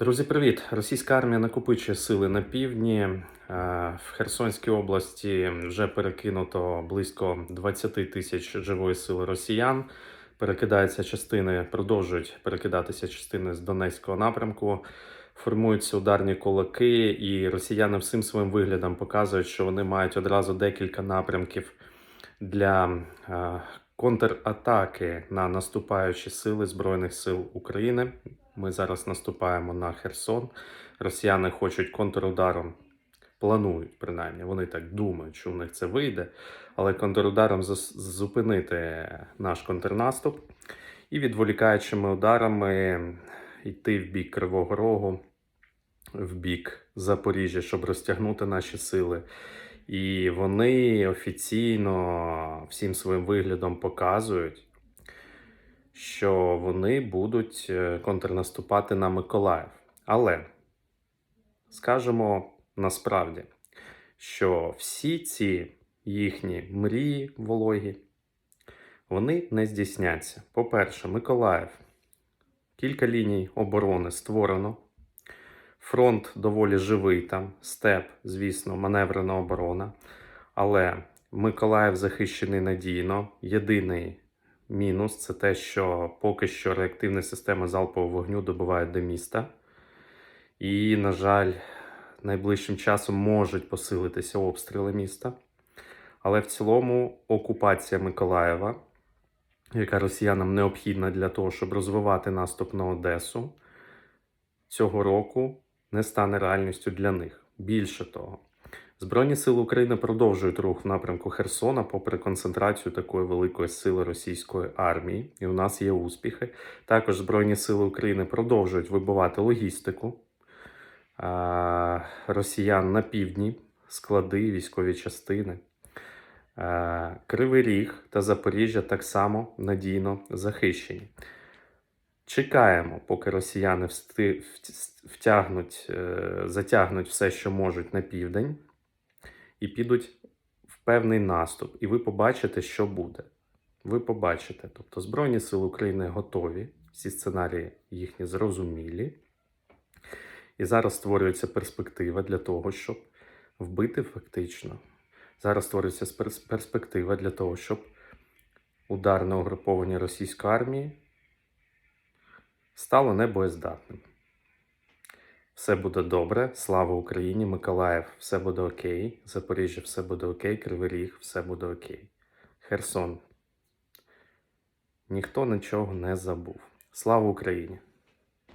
Друзі, привіт! Російська армія накопичує сили на півдні. Е, В Херсонській області вже перекинуто близько 20 тисяч живої сили росіян. Перекидаються частини, продовжують перекидатися частини з Донецького напрямку. Формуються ударні кулаки, і росіяни всім своїм виглядом показують, що вони мають одразу декілька напрямків для е, контратаки на наступаючі сили Збройних сил України. Ми зараз наступаємо на Херсон. Росіяни хочуть контрударом, планують принаймні, вони так думають, що у них це вийде, але контрударом зупинити наш контрнаступ і відволікаючими ударами йти в бік Кривого Рогу, в бік Запоріжжя, щоб розтягнути наші сили. І вони офіційно всім своїм виглядом показують, що вони будуть е, контрнаступати на Миколаїв. Але скажемо насправді, що всі ці їхні мрії вологі, вони не здійсняться. По-перше, Миколаїв. Кілька ліній оборони створено. Фронт доволі живий там, степ, звісно, маневрена оборона. Але Миколаїв захищений надійно. Єдиний мінус це те, що поки що реактивні системи залпового вогню добувають до міста. І, на жаль, найближчим часом можуть посилитися обстріли міста. Але в цілому окупація Миколаєва, яка росіянам необхідна для того, щоб розвивати наступ на Одесу, цього року не стане реальністю для них. Більше того, Збройні сили України продовжують рух в напрямку Херсона, попри концентрацію такої великої сили російської армії, і у нас є успіхи. Також Збройні сили України продовжують вибивати логістику росіян на півдні, склади, військові частини. Кривий Ріг та Запоріжжя так само надійно захищені. Чекаємо, поки росіяни втягнуть, е, затягнуть все, що можуть на південь, і підуть в певний наступ. І ви побачите, що буде. Ви побачите. Тобто Збройні Сили України готові, всі сценарії їхні зрозумілі. І зараз створюється перспектива для того, щоб вбити фактично. Зараз створюється перс- перспектива для того, щоб ударне угруповання російської армії стало небоєздатним. Все буде добре. Слава Україні, Миколаїв, все буде окей. Запоріжжя, все буде окей. Кривий Ріг, все буде окей. Херсон. Ніхто нічого не забув. Слава Україні!